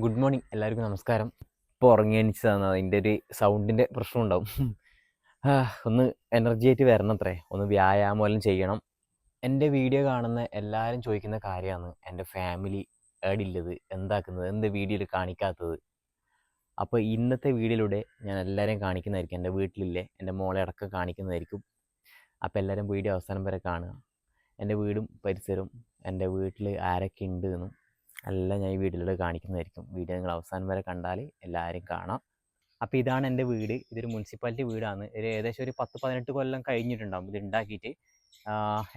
Good morning. എല്ലാവർക്കും നമസ്കാരം. ഇപ്പോൾ ഉറങ്ങി എണീച്ചതാണ്. അതിന്റെ ഒരു സൗണ്ടിന്റെ പ്രശ്നം ഉണ്ടാവും. ഒന്ന് എനർജി ആയിട്ട് വരണം അത്രേ ഒന്ന് വ്യായാമം എല്ലാം ചെയ്യണം. എന്റെ വീഡിയോ കാണുന്ന എല്ലാവരും ചോദിക്കുന്ന കാര്യമാണ്. എന്റെ ഫാമിലി ഏടില്ലത് എന്താക്കുന്നത്? എന്ത് വീഡിയോയിൽ കാണിക്കാത്തത്? അപ്പോൾ ഇന്നത്തെ വീഡിയോയിലൂടെ ഞാൻ എല്ലാവരെയും കാണിക്കുന്നതായിരിക്കും. എന്റെ വീട്ടിലില്ലേ? എന്റെ മോളെ അടക്കം കാണിക്കുന്നതായിരിക്കും. അപ്പോൾ എല്ലാവരും വീഡിയോ അവസാനം വരെ കാണുക. എന്റെ വീടും പരിസരവും എന്റെ വീട്ടിൽ ആരൊക്കെ ഉണ്ട് എന്നും എല്ലാം ഞാൻ ഈ വീഡിയോയിലൂടെ കാണിക്കുന്നതായിരിക്കും. വീഡിയോ നിങ്ങൾ അവസാനം വരെ കണ്ടാൽ എല്ലാവരും കാണാം. അപ്പോൾ ഇതാണ് എന്റെ വീട്. ഇതൊരു മുനിസിപ്പാലിറ്റി വീടാണ്. ഒരു ഏകദേശം ഒരു പത്ത് പതിനെട്ട് കൊല്ലം കഴിഞ്ഞിട്ടുണ്ടാകും ഇത് ഉണ്ടാക്കിയിട്ട്.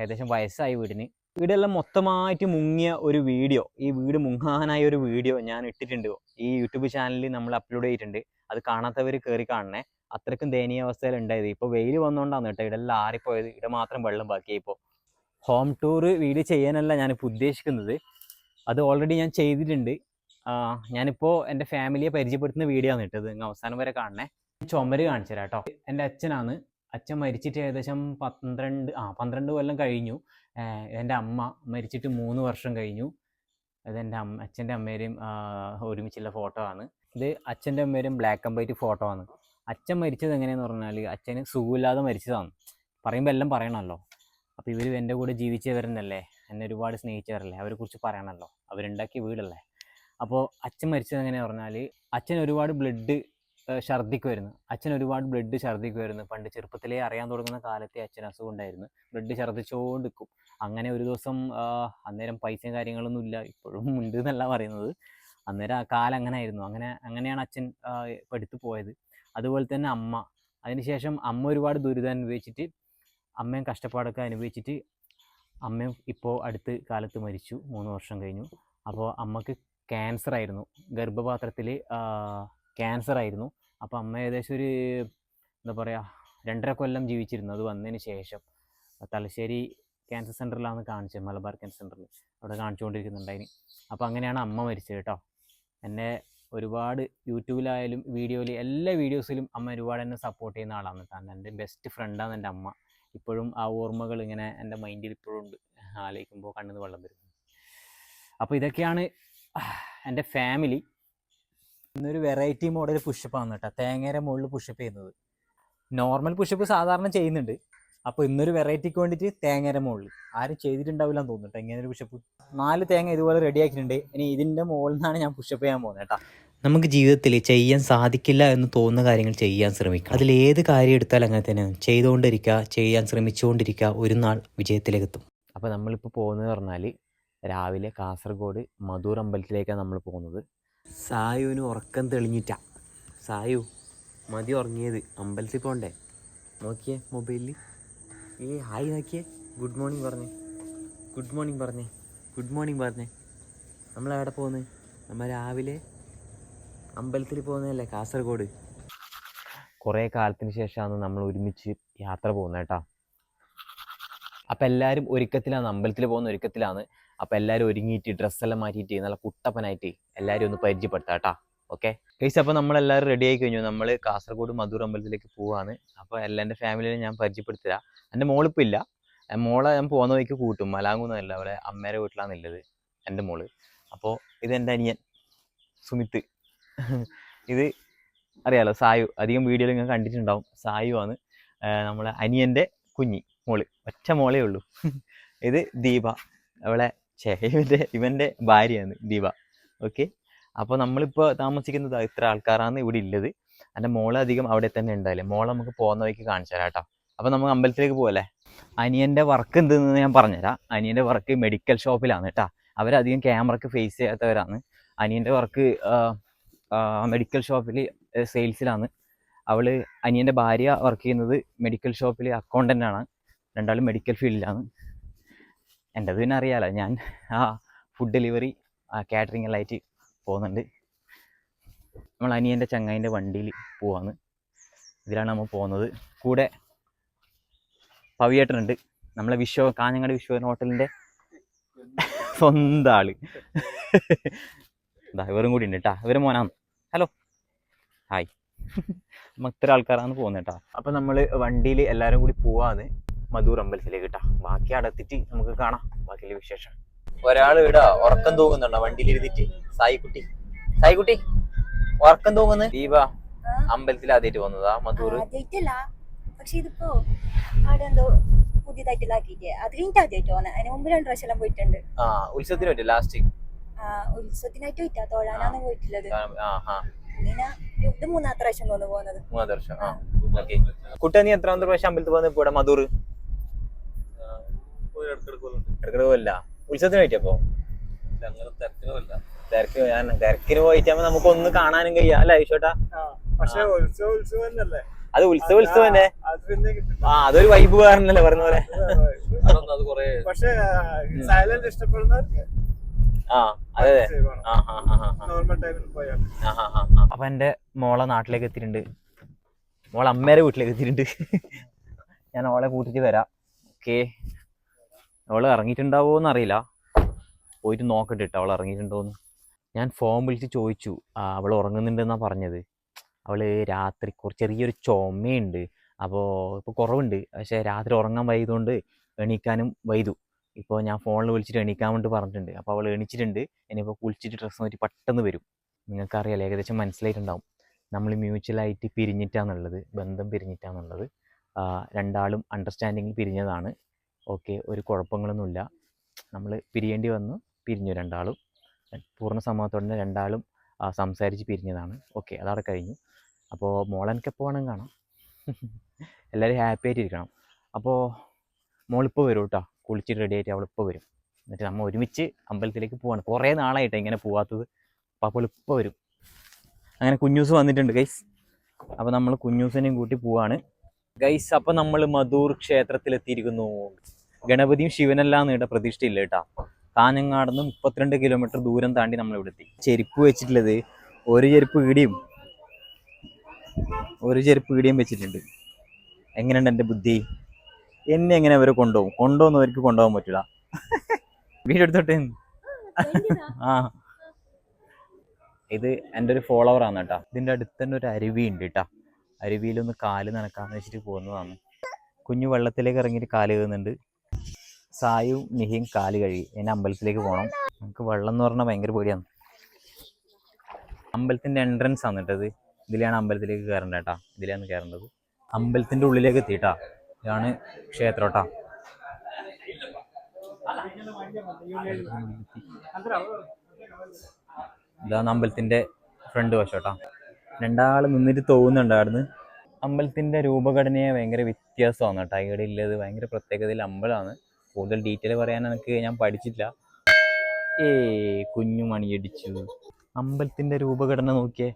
ഏകദേശം വയസ്സായി വീടിന്. വീടെല്ലാം മൊത്തമായിട്ട് മുങ്ങിയ ഒരു വീഡിയോ. ഈ വീട് മുങ്ങാനായ ഒരു വീഡിയോ ഞാൻ ഇട്ടിട്ടുണ്ട്. ഈ യൂട്യൂബ് ചാനലിൽ നമ്മൾ അപ്ലോഡ് ചെയ്തിട്ടുണ്ട്. അത് കാണാത്തവർ കയറി കാണണേ. അത്രയ്ക്കും ദയനീയ അവസ്ഥയിൽ ഉണ്ടായത്. ഇപ്പോൾ വെയിൽ വന്നുകൊണ്ടാണ് കേട്ടോ ഇടെല്ലാം ആറിപ്പോയത്. ഇവിടെ മാത്രം വെള്ളം ബാക്കിയായി ഇപ്പോൾ. ഹോം ടൂർ വീഡിയോ ചെയ്യാനല്ല ഞാനിപ്പോൾ ഉദ്ദേശിക്കുന്നത്. അത് ഓൾറെഡി ഞാൻ ചെയ്തിട്ടുണ്ട്. ഞാനിപ്പോൾ എന്റെ ഫാമിലിയെ പരിചയപ്പെടുത്തുന്ന വീഡിയോ ആണ് ഇട്ടത് നിങ്ങൾ അവസാനം വരെ കാണണേ. ചുമര് കാണിച്ചു തരാം കേട്ടോ. എന്റെ അച്ഛനാണ്. അച്ഛൻ മരിച്ചിട്ട് ഏകദേശം പന്ത്രണ്ട് ആ പന്ത്രണ്ട് കൊല്ലം കഴിഞ്ഞു. എന്റെ അമ്മ മരിച്ചിട്ട് മൂന്ന് വർഷം കഴിഞ്ഞു. ഇത് എന്റെ അമ്മ അച്ഛന്റെ അമ്മേരെയും ഒരുമിച്ചുള്ള ഫോട്ടോ ആണ്. ഇത് അച്ഛന്റെ അമ്മേരെയും ബ്ലാക്ക് ആൻഡ് വൈറ്റ് ഫോട്ടോ ആണ്. അച്ഛൻ മരിച്ചത് എങ്ങനെയാന്ന് പറഞ്ഞാൽ അച്ഛന് സുഖമില്ലാതെ മരിച്ചതാണ്. പറയുമ്പോൾ എല്ലാം പറയണമല്ലോ. അപ്പോൾ ഇവർ എന്റെ കൂടെ ജീവിച്ചവരെന്നല്ലേ? എന്നെ ഒരുപാട് സ്നേഹിച്ചവരല്ലേ? അവരെ കുറിച്ച് പറയണമല്ലോ അവരുണ്ടാക്കിയ വീടല്ലേ? അപ്പോൾ അച്ഛൻ മരിച്ചത് എങ്ങനെ പറഞ്ഞാൽ അച്ഛൻ ഒരുപാട് ബ്ലഡ് ഛർദ്ദിക്കുമായിരുന്നു അച്ഛൻ ഒരുപാട് ബ്ലഡ് ഛർദ്ദിക്കുമായിരുന്നു പണ്ട് ചെറുപ്പത്തിലേ അറിയാൻ തുടങ്ങുന്ന കാലത്തെ അച്ഛൻ അസുഖം ഉണ്ടായിരുന്നു. ബ്ലഡ് ഛർദ്ദിച്ചുകൊണ്ട് നിൽക്കും അങ്ങനെ ഒരു ദിവസം അന്നേരം പൈസയും കാര്യങ്ങളൊന്നും ഇല്ല. ഇപ്പോഴും ഉണ്ട് എന്നല്ല പറയുന്നത്. അന്നേരം ആ കാലം അങ്ങനെ ആയിരുന്നു അങ്ങനെ അങ്ങനെയാണ് അച്ഛൻ പഠിത്തു പോയത്. അതുപോലെ തന്നെ അമ്മ. അതിനുശേഷം അമ്മ ഒരുപാട് ദുരിതം അനുഭവിച്ചിട്ട് അമ്മയും കഷ്ടപ്പാടൊക്കെ അനുഭവിച്ചിട്ട് അമ്മയും ഇപ്പോൾ അടുത്ത് കാലത്ത് മരിച്ചു മൂന്ന് വർഷം കഴിഞ്ഞു. അപ്പോൾ അമ്മയ്ക്ക് ക്യാൻസർ ആയിരുന്നു. ഗർഭപാത്രത്തിൽ ക്യാൻസർ ആയിരുന്നു. അപ്പോൾ അമ്മ ഏകദേശം ഒരു എന്താ പറയുക രണ്ടര കൊല്ലം ജീവിച്ചിരുന്നു. അത് വന്നതിന് ശേഷം. തലശ്ശേരി ക്യാൻസർ സെന്ററിലാണ് കാണിച്ചത് മലബാർ ക്യാൻസർ സെന്ററിൽ അവിടെ കാണിച്ചുകൊണ്ടിരിക്കുന്നുണ്ടായിന്. അപ്പോൾ അങ്ങനെയാണ് അമ്മ മരിച്ചത് കേട്ടോ എന്നെ ഒരുപാട് യൂട്യൂബിലായാലും വീഡിയോയിൽ എല്ലാ വീഡിയോസിലും അമ്മ ഒരുപാട് എന്നെ സപ്പോർട്ട് ചെയ്യുന്ന ആളാണ് കാരണം എന്റെ ബെസ്റ്റ് ഫ്രണ്ടാണ് എന്റെ അമ്മ. ഇപ്പോഴും ആ ഓർമ്മകൾ ഇങ്ങനെ എന്റെ മൈൻഡിൽ ഇപ്പോഴും ഉണ്ട്. ആലോചിക്കുമ്പോൾ കണ്ണിന്ന് വെള്ളം വരും. അപ്പോൾ ഇതൊക്കെയാണ് എന്റെ ഫാമിലി. ഇന്നൊരു വെറൈറ്റി മോഡൽ പുഷപ്പാണ് കേട്ടോ. തേങ്ങയുടെ മുകളിൽ പുഷപ്പ് ചെയ്യുന്നത്. നോർമൽ പുഷപ്പ് സാധാരണ ചെയ്യുന്നുണ്ട്. അപ്പോൾ ഇന്നൊരു വെറൈറ്റിക്ക് വേണ്ടിയിട്ട് തേങ്ങയുടെ മുകളിൽ. ആരും ചെയ്തിട്ടുണ്ടാവില്ല എന്ന് തോന്നുന്നു കേട്ടോ ഇങ്ങനെ ഒരു പുഷപ്പ് നാല് തേങ്ങ ഇതുപോലെ റെഡിയാക്കിയിട്ടുണ്ട് ഇനി ഇതിന്റെ മുകളിൽ നിന്നാണ് ഞാൻ പുഷപ്പ് ചെയ്യാൻ പോകുന്നത് കേട്ടോ. നമുക്ക് ജീവിതത്തിൽ ചെയ്യാൻ സാധിക്കില്ല എന്ന് തോന്നുന്ന കാര്യങ്ങൾ ചെയ്യാൻ ശ്രമിക്കുക അതിൽ ഏത് കാര്യം എടുത്താലും അങ്ങനെ തന്നെ ചെയ്തുകൊണ്ടിരിക്കുക ചെയ്യാൻ ശ്രമിച്ചുകൊണ്ടിരിക്കുക ഒരു നാൾ വിജയത്തിലേക്കെത്തും. അപ്പോൾ നമ്മളിപ്പോൾ പോകുന്നത് പറഞ്ഞാൽ രാവിലെ കാസർഗോഡ് മധൂർ അമ്പലത്തിലേക്കാണ് നമ്മൾ പോകുന്നത്. സായുവിന് ഉറക്കം തെളിഞ്ഞിട്ടാ. സായു മതി ഉറങ്ങിയത്. അമ്പലത്തിൽ പോകണ്ടേ നോക്കിയേ മൊബൈലിൽ ഏ ഹായ് നോക്കിയേ. ഗുഡ് മോർണിംഗ് പറഞ്ഞേ. ഗുഡ് മോർണിംഗ് പറഞ്ഞേ. ഗുഡ് മോർണിംഗ് പറഞ്ഞേ. നമ്മൾ എവിടെ പോകുന്നത്? നമ്മൾ രാവിലെ അമ്പലത്തിൽ പോകുന്നതല്ലേ? കാസർഗോഡ്. കുറേ കാലത്തിന് ശേഷമാണ് നമ്മൾ ഒരുമിച്ച് യാത്ര പോകുന്നത് കേട്ടോ. അപ്പം എല്ലാവരും ഒരുക്കത്തിലാണ് അമ്പലത്തിൽ പോകുന്ന ഒരുക്കത്തിലാണ്. അപ്പം എല്ലാവരും ഒരുങ്ങിയിട്ട് ഡ്രസ്സെല്ലാം മാറ്റിയിട്ട് നല്ല കുട്ടപ്പനായിട്ട് എല്ലാവരും ഒന്ന് പരിചയപ്പെടുത്താം കേട്ടോ. ഓക്കെ കേസ് അപ്പോൾ നമ്മളെല്ലാവരും റെഡി ആയി കഴിഞ്ഞു. നമ്മൾ കാസർഗോഡ് മധുർ അമ്പലത്തിലേക്ക് പോവാണ്. അപ്പോൾ എല്ലാ എന്റെ ഫാമിലിനെ ഞാൻ പരിചയപ്പെടുത്തില്ല എന്റെ മോളിപ്പോൾ ഇല്ല. മോളെ ഞാൻ പോകുന്ന വഴിക്ക് കൂട്ടും. മലാങ്കുന്നല്ല അവിടെ അമ്മേരെ വീട്ടിലാണ് ഉള്ളത് എന്റെ മോൾ. അപ്പോൾ ഇത് എന്റെ അനിയൻ സുമിത്ത്. ഇത് അറിയാലോ സായു. അധികം വീഡിയോയിൽ നിങ്ങൾ കണ്ടിട്ടുണ്ടാവും. സായു ആണ് നമ്മളെ അനിയന്റെ കുഞ്ഞി മോൾ. ഒറ്റ മോളേ ഉള്ളൂ. ഇത് ദീപ. അവളെ ഛേ ഇവന്റെ ഇവന്റെ ഭാര്യയാണ് ദീപ. ഓക്കെ? അപ്പോൾ നമ്മളിപ്പോൾ താമസിക്കുന്നത് ഇത്ര ആൾക്കാരാണ് ഇവിടെ ഉള്ളത് എന്റെ മോളെ അധികം അവിടെ തന്നെ ഉണ്ടായില്ലേ മോളെ നമുക്ക് പോകുന്ന വഴിക്ക് കാണിച്ചു തരാം കേട്ടോ. അപ്പോൾ നമുക്ക് അമ്പലത്തിലേക്ക് പോകല്ലേ അനിയന്റെ വർക്ക് എന്തെന്ന് ഞാൻ പറഞ്ഞുതരാം. അനിയന്റെ വർക്ക് മെഡിക്കൽ ഷോപ്പിലാണ് കേട്ടോ. അവരധികം ക്യാമറക്ക് ഫേസ് ചെയ്യാത്തവരാണ്. അനിയന്റെ വർക്ക് മെഡിക്കൽ ഷോപ്പിൽ സെയിൽസിലാണ് അവൾ അനിയന്റെ ഭാര്യ വർക്ക് ചെയ്യുന്നത് മെഡിക്കൽ ഷോപ്പിൽ അക്കൗണ്ടന്റ് ആണ്. രണ്ടാളും മെഡിക്കൽ ഫീൽഡിലാണ് എന്റെത് പിന്നെ അറിയാലോ ഞാൻ ആ ഫുഡ് ഡെലിവറി കാറ്ററിംഗ് എല്ലാം ആയിട്ട് പോകുന്നുണ്ട്. നമ്മൾ അനിയന്റെ ചങ്ങായിന്റെ വണ്ടിയിൽ പോവാണ്. ഇതിലാണ് നമ്മൾ പോകുന്നത്. കൂടെ പവിയേട്ടനുണ്ട്. നമ്മളെ വിശ്വ കാഞ്ഞങ്ങാട് വിശ്വ ഹോട്ടലിന്റെ സ്വന്തം ആൾ. ഇതാ ഇവരും കൂടി ഉണ്ട് കേട്ടാ ഇവർ മോനാണ് ഹലോ. ഹായ്. നമ്മൾ ഇത്ര ആൾക്കാരാണ് പോകുന്നത് കേട്ടോ അപ്പം നമ്മൾ വണ്ടിയിൽ എല്ലാവരും കൂടി പോവാന്ന് മധൂർ അമ്പലത്തിലേക്ക് കേട്ടാ ബാക്കി അടത്തിട്ട് നമുക്ക് കാണാം. ബാക്കിയുള്ള വിശേഷം. ഒരാൾ ഇവിടെ ഉറക്കം തൂങ്ങുന്നുണ്ടോ? വണ്ടിയിൽ ഇരുന്നിട്ട്. സായിക്കുട്ടി. സായിക്കുട്ടി ഉറക്കം തോന്നുന്നു ദീപ അമ്പലത്തിൽ ആദ്യമായിട്ട് വന്നതാ മധൂർ. പക്ഷെ ഇതിപ്പോ അവിടെ എന്തോ അത് കഴിഞ്ഞിട്ട് ആദ്യമായിട്ട് പോകുന്നത് അതിന് മുമ്പ് രണ്ടു പ്രാവശ്യം പോയിട്ടുണ്ട്. ആ ഉത്സവത്തിന് പറ്റും ലാസ്റ്റ്? ഉത്സവത്തിനായിട്ട് പോയിട്ടാ തൊഴാനാണ് പോയിട്ടുള്ളത് ഇങ്ങനെ ഇത് മൂന്നാമത്തെ പ്രാവശ്യം തോന്നുന്നു പോകുന്നത് മൂന്നാം വർഷം ആ. ഓക്കെ. കുട്ട നീ എത്രാമത്തെ പ്രാവശ്യം അമ്പലത്തിൽ പോകുന്നത് ഇവിടെ മധൂർ? ഇടക്കിടക്ക് ഉത്സവത്തിന് പോയിട്ടപ്പോ തിരക്ക് ഞാൻ തിരക്കിന് പോയിട്ടാകുമ്പോ നമുക്ക് ഒന്ന് കാണാനും കഴിയാ. അല്ല ഈശോട്ടാ പക്ഷെ ഉത്സവം ഉത്സവം തന്നെയല്ലേ? അത് ഉത്സവ ഉത്സവം തന്നെ. പിന്നെ ആ അതൊരു വൈബ് കാരണല്ലേ പറഞ്ഞ പോലെ. പക്ഷെ സൈലന്റ് ഇഷ്ടപ്പെടുന്നവർക്ക് അപ്പൊ എന്റെ മോളെ നാട്ടിലേക്ക് എത്തിയിട്ടുണ്ട്. മോളെ അമ്മേരെ വീട്ടിലേക്ക് എത്തിയിട്ടുണ്ട്. ഞാൻ ഓളെ കൂട്ടിട്ട് വരാം. ഓക്കെ. അവൾ ഇറങ്ങിയിട്ടുണ്ടാവോന്ന് അറിയില്ല. പോയിട്ട് നോക്കട്ടെ കേട്ടോ അവൾ ഇറങ്ങിയിട്ടുണ്ടോന്ന്. ഞാൻ ഫോം വിളിച്ച് ചോദിച്ചു. ആ, അവൾ ഉറങ്ങുന്നുണ്ടെന്നാ പറഞ്ഞത്. അവൾ രാത്രി കുറച്ച് ചെറിയൊരു ചുമയുണ്ട്. അപ്പോൾ ഇപ്പോൾ കുറവുണ്ട്. പക്ഷേ രാത്രി ഉറങ്ങാൻ വൈകുന്നതുകൊണ്ട് എണീക്കാനും വൈതു. ഇപ്പോൾ ഞാൻ ഫോണിൽ വിളിച്ചിട്ട് എണീക്കാൻ വേണ്ടി പറഞ്ഞിട്ടുണ്ട്. അപ്പോൾ അവൾ എണീച്ചിട്ടുണ്ട്. ഇനിയിപ്പോൾ കുളിച്ചിട്ട് ഡ്രസ്സ് മാറ്റി പെട്ടെന്ന് വരും. നിങ്ങൾക്കറിയാലോ ഏകദേശം മനസ്സിലായിട്ടുണ്ടാവും. നമ്മൾ മ്യൂച്വലായിട്ട് പിരിഞ്ഞിട്ടാന്നുള്ളത് ബന്ധം പിരിഞ്ഞിട്ടാന്നുള്ളത് രണ്ടാളും അണ്ടർസ്റ്റാൻഡിങ്ങിൽ പിരിഞ്ഞതാണ്. ഓക്കെ ഒരു കുഴപ്പങ്ങളൊന്നുമില്ല. നമ്മൾ പിരിയേണ്ടി വന്നു പിരിഞ്ഞു രണ്ടാളും. പൂർണ സമ്മതത്തോടെ രണ്ടാളും സംസാരിച്ച് പിരിഞ്ഞതാണ്. ഓക്കെ അതവിടെ കഴിഞ്ഞു. അപ്പോൾ മോളെനിക്ക് എപ്പോൾ വേണം കാണാം. എല്ലാവരും ഹാപ്പി ആയിട്ടിരിക്കണം. അപ്പോൾ മോളിപ്പോൾ വരും കേട്ടോ കുളിച്ചിട്ട് റെഡി ആയിട്ട് അവളിപ്പോൾ വരും. എന്നിട്ട് നമ്മൾ ഒരുമിച്ച് അമ്പലത്തിലേക്ക് പോവാണ്. കുറേ നാളായിട്ട് ഇങ്ങനെ പോവാത്തത്. അപ്പോൾ അപ്പോൾ ഇപ്പോൾ വരും. അങ്ങനെ കുഞ്ഞൂസ് വന്നിട്ടുണ്ട് ഗൈസ് അപ്പോൾ നമ്മൾ കുഞ്ഞൂസിനെയും കൂട്ടി പോവാണ്. ഗൈസ് അപ്പോൾ നമ്മൾ മധൂർ ക്ഷേത്രത്തിലെത്തിയിരിക്കുന്നു. ഗണപതിയും ശിവനെല്ലാം നീണ്ട പ്രതീക്ഷയില്ല കേട്ടോ. കാഞ്ഞങ്ങാട് മുപ്പത്തിരണ്ട് കിലോമീറ്റർ ദൂരം താണ്ടി നമ്മൾ ഇവിടെ എത്തി. ചെരുപ്പ് വെച്ചിട്ടുള്ളത് ഒരു ചെരുപ്പ് ഇടിയും ഒരു ചെരുപ്പ് ഇടിയും വെച്ചിട്ടുണ്ട്. എങ്ങനെയുണ്ട് എന്റെ ബുദ്ധി? എന്നെ എങ്ങനെ അവരെ കൊണ്ടുപോകും? അവർക്ക് കൊണ്ടുപോകാൻ പറ്റില്ല. വീഡിയോ എടുത്തോട്ടെ? ആ. ഇത് എന്റെ ഒരു ഫോളോവർ ആണ് കേട്ടോ. ഇതിന്റെ അടുത്ത് തന്നെ ഒരു അരുവി ഉണ്ട് കേട്ടോ. അരുവിയിലൊന്ന് കാൽ നനക്കാന്ന് വെച്ചിട്ട് പോകുന്നതാണ്. കുഞ്ഞു വെള്ളത്തിലേക്ക് ഇറങ്ങിയിട്ട് കാൽ കഴുകുന്നുണ്ട്. സായും നിഹിയും കാൽ കഴുകി. എന്നെ അമ്പലത്തിലേക്ക് പോകണം. നമുക്ക് വെള്ളം എന്ന് പറഞ്ഞാൽ ഭയങ്കര പേടിയാണ്. അമ്പലത്തിന്റെ എൻട്രൻസ് ആണ് കേട്ടത് ഇതിലാണ് അമ്പലത്തിലേക്ക് കയറേണ്ടത് കേട്ടോ. ഇതിലാണ് കയറേണ്ടത്. അമ്പലത്തിന്റെ ഉള്ളിലേക്ക് എത്തിയിട്ടാ. ഇതാണ് ക്ഷേത്രം കേട്ടോ ഇതാണ് അമ്പലത്തിന്റെ ഫ്രണ്ട് വശം കേട്ടോ രണ്ടാൾ നിന്നിട്ട് തോന്നുന്നുണ്ടായിരുന്നു. അമ്പലത്തിന്റെ രൂപഘടനയെ ഭയങ്കര വ്യത്യാസമാണ് കേട്ടോ ഇവിടെ ഉള്ളത് ഭയങ്കര പ്രത്യേകതയിൽ അമ്പലമാണ്. കൂടുതൽ ഡീറ്റെയിൽ പറയാൻ എനിക്ക് ഞാൻ പഠിച്ചിട്ടില്ല ഏ കുഞ്ഞു മണിയടിച്ചു. അമ്പലത്തിന്റെ രൂപഘടന നോക്കിയേ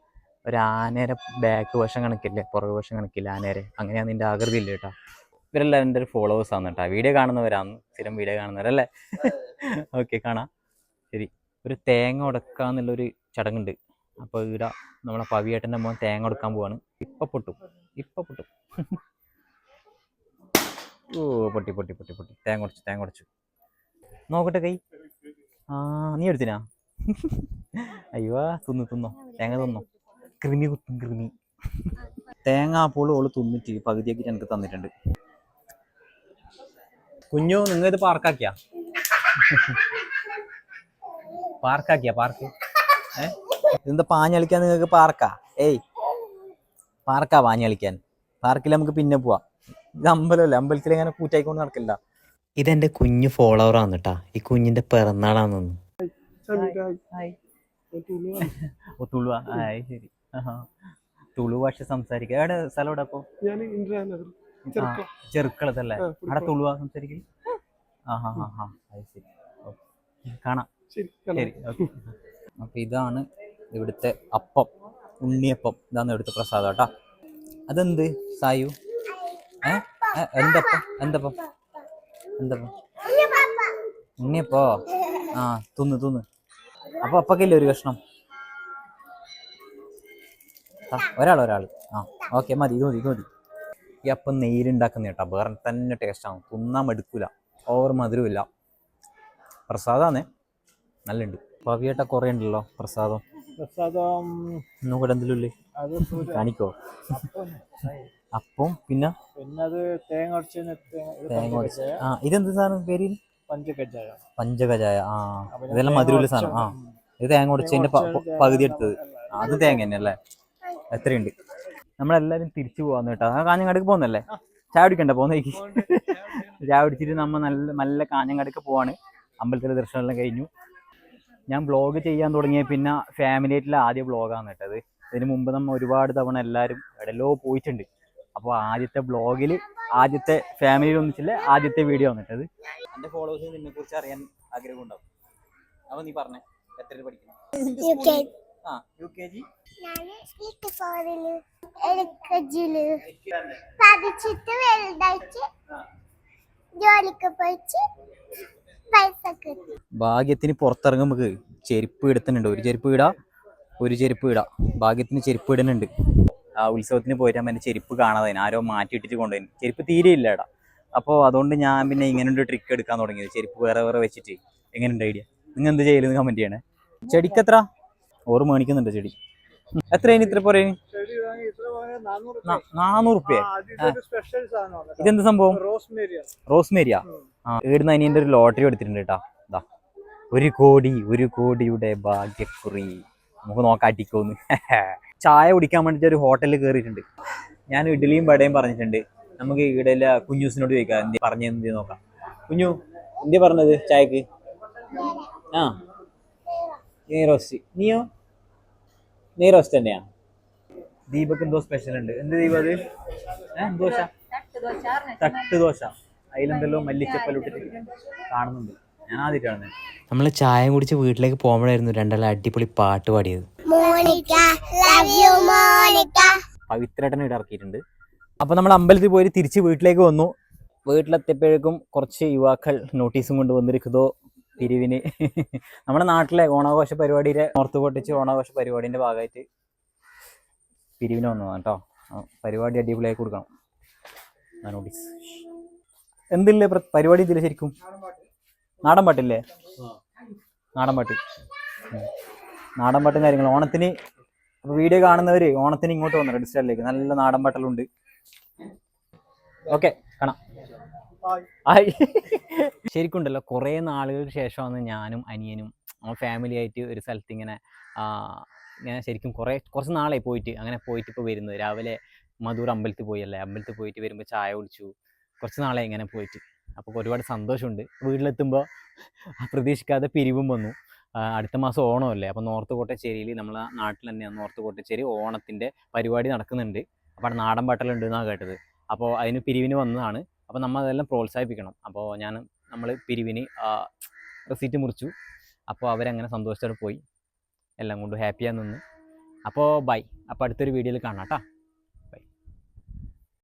ഒരു ആനേരെ ബാക്ക് വശം കണക്കില്ലേ പുറകു വശം കണക്കില്ല ആനേരെ. അങ്ങനെയാണ് നിന്റെ ആകൃതി ഇല്ല കേട്ടോ ഇവരെല്ലാം എന്റെ ഒരു ഫോളോവേഴ്സ് ആണ് കേട്ടോ വീഡിയോ കാണുന്നവരാണ് സ്ഥിരം വീഡിയോ കാണുന്നവരല്ലേ? ഓക്കെ കാണാം. ശരി. ഒരു തേങ്ങ ഉടക്കാന്നുള്ളൊരു ചടങ്ങുണ്ട്. അപ്പോൾ ഇവിടെ നമ്മളെ പവിയേട്ടന്റെ മോൻ തേങ്ങ ഉടക്കാൻ പോവാണ്. ഇപ്പം പൊട്ടും. ഇപ്പം പൊട്ടും. ഓ പൊട്ടി പൊട്ടി പൊട്ടി പൊട്ടി. തേങ്ങ ഉടച്ചു തേങ്ങ ഉടച്ചു. നോക്കട്ടെ കൈ. ആ നീ എടുത്തിനാ? അയ്യോ തിന്നു തിന്നോ. തേങ്ങ തിന്നോ? കൃമി കുത്തും കൃമി. തേങ്ങ അപ്പോൾ ഓൾ തിന്നിട്ട് പകുതിയൊക്കെ എനിക്ക് തന്നിട്ടുണ്ട്. കുഞ്ഞു നിങ്ങൾ ഇത് പാർക്കാക്കിയാ? പാർക്കാക്കിയാ പാർക്ക്? ഏ? ഇതെന്താ പാഞ്ഞ് കളിക്കാൻ നിങ്ങൾക്ക് പാർക്കാ? ഏയ് പാർക്കാ പാഞ്ഞ് കളിക്കാൻ. പാർക്കിൽ നമുക്ക് പിന്നെ പോവാം. ഇത് അമ്പലമല്ലേ? അമ്പലത്തിൽ ഇങ്ങനെ കൂറ്റായിക്കൊണ്ട് നടക്കില്ല ഇതെന്റെ കുഞ്ഞു ഫോളോവറാണ് കേട്ടാ ഈ കുഞ്ഞിന്റെ പിറന്നാളാണെന്ന്. തുളു ഭാഷ സംസാരിക്കുക എവിടെ സ്ഥലം എവിടെ അപ്പോ? ഞാൻ ഇന്ദിരാനഗർ. ചെറുക്കളത്തല്ലേ? അവിടെ. തുളുവ സംസാരിക്കൽ ആ. ഹാ ഹാ ഹാ അത് ശരി. കാണാം. ശരി അപ്പൊ ഇതാണ് ഇവിടുത്തെ അപ്പം ഉണ്ണിയപ്പം. ഇതാണ് ഇവിടുത്തെ പ്രസാദം കേട്ടാ. അതെന്ത് സായു? ഏ, എന്തപ്പം? എന്തപ്പം? എന്തപ്പം? ഉണ്ണിയപ്പോ? ആ തിന്ന് തിന്ന്. അപ്പൊ അപ്പക്കില്ലേ ഒരു കഷ്ണം? ഒരാൾ ഒരാൾ ആ ഓക്കെ മതി ഇത് മതി ഇത് മതി. ഈ അപ്പം നെയ്യിലുണ്ടാക്കുന്ന കേട്ടോ. വേറെ തന്നെ ടേസ്റ്റാണ് തിന്നാൻ മടുക്കൂല. ഓവർ മധുരമില്ല പ്രസാദാന്നേ. നല്ലുണ്ട്. പവിയേട്ട കുറേ ഉണ്ടല്ലോ പ്രസാദം. പ്രസാദം ഒന്നും കൂടെ എന്തെങ്കിലും കാണിക്കോ? അപ്പം. പിന്നെ പിന്നെ? അത് തേങ്ങ ഉടച്ച് ആ ഇതെന്ത് സാധനം പേര് പഞ്ചകജായ. പഞ്ചകജായ. ആ ഇതെല്ലാം മധുരവില്ല മധുരമുള്ള സാധനം. ആ ഇത് തേങ്ങ ഉടച്ചതിന്റെ പകുതി എടുത്തത്. അത് തേങ്ങ തന്നെ അല്ലേ എത്രയുണ്ട്? നമ്മളെല്ലാരും തിരിച്ചു പോവാന്ന് കേട്ടോ. ആ കാഞ്ഞങ്ങാടിക്ക് പോകുന്നല്ലേ? ചായ കുടിക്കണ്ട പോന്നേക്ക് ചായ കുടിച്ചിട്ട് നമ്മൾ നല്ല നല്ല കാഞ്ഞങ്ങാടേക്ക് പോവാണ്. അമ്പലത്തിലെ ദർശനമെല്ലാം കഴിഞ്ഞു. ഞാൻ വ്ളോഗ് ചെയ്യാൻ തുടങ്ങിയ പിന്നെ ഫാമിലി ആയിട്ടുള്ള ആദ്യ വ്ളോഗാണ് കേട്ടത്. ഇതിന് മുമ്പ് നമ്മൾ ഒരുപാട് തവണ എല്ലാവരും എവിടെല്ലോ പോയിട്ടുണ്ട്. അപ്പോൾ ആദ്യത്തെ വ്ളോഗിൽ ആദ്യത്തെ ഫാമിലിയിൽ ഒന്നിച്ചില്ല ആദ്യത്തെ വീഡിയോ വന്നിട്ടത് എന്റെ ഫോളോവേഴ്സ് നിന്നെ കുറിച്ച് അറിയാൻ ആഗ്രഹമുണ്ടാവും. അപ്പോൾ നീ പറഞ്ഞേ എത്ര പഠിക്കണം യു കെ ജി ഞാൻ സ്ലിറ്റ് ഫോറിൽ എൽക്കജിൽ പഠിച്ചിട്ട് വലുതായിട്ട് ജോലിക്ക് പോയിട്ട് പൈസ കിട്ടി ഭാഗ്യത്തിന് പുറത്തിറങ്ങുമ്പോൾ ചെരുപ്പ് ഇടുത്തുന്നുണ്ട് ഒരു ചെരുപ്പ് ഇടാ ഒരു ചെരുപ്പ് ഇടാ. ഭാഗ്യത്തിന് ചെരുപ്പ് ഇടുന്നുണ്ട്. ആ ഉത്സവത്തിന് പോയിട്ട് എന്റെ ചെരുപ്പ് കാണാതെ ആരോ മാറ്റിയിട്ടിട്ട് കൊണ്ടുപോയി ചെരുപ്പ് തീരെ ഇല്ല ഇടാ അപ്പോൾ അതുകൊണ്ട് ഞാൻ പിന്നെ ഇങ്ങനെ ഒരു ട്രിക്ക് എടുക്കാൻ തുടങ്ങിയത്. ചെരുപ്പ് വേറെ വേറെ വെച്ചിട്ട്. എങ്ങനെയുണ്ട് ഐഡിയ? നിങ്ങൾ എന്ത് ചെയ്യലെന്ന് കമന്റ് ചെയ്യണേ. ചെടിക്ക് ഓറ് മേടിക്കുന്നുണ്ട് ചെടി. എത്ര ഇനി ഇത്ര പോരേ നാനൂറ് റുപ്യ ഇതെന്ത് സംഭവം? റോസ്മേരിയ ആ? ഇവിടുന്ന് അനിയന്റെ ഒരു ലോട്ടറി എടുത്തിട്ടുണ്ട് കേട്ടാ ഇതാ ഒരു കോടി ഒരു കോടിയുടെ ഭാഗ്യക്കുറി. നമുക്ക് നോക്കാട്ടിക്കോന്ന് ചായ കുടിക്കാൻ വേണ്ടിട്ട് ഒരു ഹോട്ടലിൽ കയറിയിട്ടുണ്ട് ഞാൻ ഇഡ്ഡലിയും വടയും പറഞ്ഞിട്ടുണ്ട്. നമുക്ക് ഇവിടെ കുഞ്ഞൂസിനോട് ചോദിക്കാം എന്ത് പറഞ്ഞു എന്ത് നോക്കാം. കുഞ്ഞു എന്ത് പറഞ്ഞത് ചായക്ക്? ആ. റോസ്റ്റ്. നീയോ? നെയ് റോസ്റ്റ് തന്നെയാ. ദീപക്ക് എന്തോ സ്പെഷ്യൽ ഉണ്ട്. എന്ത് ദീപ അത്? ദോശ? തട്ട് ദോശ. അതിലെന്തല്ലോ മല്ലിച്ചപ്പലിട്ടിട്ട് കാണുന്നുണ്ട്. ഞാൻ ആദ്യമായിട്ടാണ് നമ്മൾ ചായ കുടിച്ച് വീട്ടിലേക്ക് പോകുമ്പോഴായിരുന്നു രണ്ടാളും അടിപൊളി പാട്ട് പാടിയത്. മോണിക്ക ലവ് യു മോണിക്ക പവിത്രേട്ടനെ ഇവിടെ ഇറക്കിയിട്ടുണ്ട്. അപ്പോൾ നമ്മൾ അമ്പലത്തിൽ പോയി തിരിച്ച് വീട്ടിലേക്ക് വന്നു. വീട്ടിലെത്തിയപ്പോഴേക്കും കുറച്ച് യുവാക്കൾ നോട്ടീസും കൊണ്ട് വന്നിരിക്കുന്നതോ പിരിവിന്. നമ്മുടെ നാട്ടിലെ ഓണാഘോഷ പരിപാടിയിലെ ഓർത്ത് പൊട്ടിച്ച് ഓണാഘോഷ പരിപാടിന്റെ ഭാഗമായിട്ട് പിരിവിന് വന്നതാണ് കേട്ടോ. പരിപാടി അടിപൊളിയായി കൊടുക്കണം. നോട്ടീസ് എന്തില്ലേ പ്ര- പരിപാടി ഇതിൽ ശരിക്കും? നാടൻ പാട്ടില്ലേ? നാടൻ പാട്ട്. നാടൻ പാട്ടും കാര്യങ്ങളും. ഓണത്തിന് അപ്പോൾ വീഡിയോ കാണുന്നവര് ഓണത്തിന് ഇങ്ങോട്ട് വന്നു റെഡ് സ്റ്റാറിലേക്ക് നല്ല നാടൻ പാട്ടലുണ്ട്. ഓക്കെ കാണാം. ശരിക്കുണ്ടല്ലോ കുറേ നാളുകൾക്ക് ശേഷമാണ് ഞാനും അനിയനും ഫാമിലി ആയിട്ട് ഒരു സ്ഥലത്ത് ഇങ്ങനെ ഞാൻ ശരിക്കും കുറേ കുറച്ച് നാളായി പോയിട്ട് അങ്ങനെ പോയിട്ട് ഇപ്പോൾ വരുന്നത്. രാവിലെ മധൂർ അമ്പലത്തിൽ പോയി അല്ലേ? അമ്പലത്തിൽ പോയിട്ട് വരുമ്പോൾ ചായ കുടിച്ചു. കുറച്ച് നാളെ ഇങ്ങനെ പോയിട്ട്. അപ്പോൾ ഒരുപാട് സന്തോഷമുണ്ട്. വീട്ടിലെത്തുമ്പോൾ പ്രതീക്ഷിക്കാതെ പിരിവും വന്നു. അടുത്ത മാസം ഓണമല്ലേ അപ്പോൾ നോർത്ത് കോട്ടച്ചേരിയിൽ നമ്മളെ നാട്ടിൽ തന്നെയാണ് നോർത്ത് കോട്ടച്ചേരി ഓണത്തിന്റെ പരിപാടി നടക്കുന്നുണ്ട്. അപ്പോൾ നാടൻ പാട്ടലുണ്ട് എന്നാണ് കേട്ടത്. അപ്പോൾ അതിന് പിരിവിന് വന്നതാണ്. അപ്പോൾ നമ്മൾ അതെല്ലാം പ്രോത്സാഹിപ്പിക്കണം. അപ്പോൾ ഞാൻ നമ്മൾ പിരിവിന് റെസീറ്റ് മുറിച്ചു. അപ്പോൾ അവരങ്ങനെ സന്തോഷത്തോടെ പോയി. എല്ലാം കൊണ്ട് ഹാപ്പിയായി നിന്ന്. അപ്പോൾ ബൈ അപ്പോൾ അടുത്തൊരു വീഡിയോയിൽ കാണാം കേട്ടോ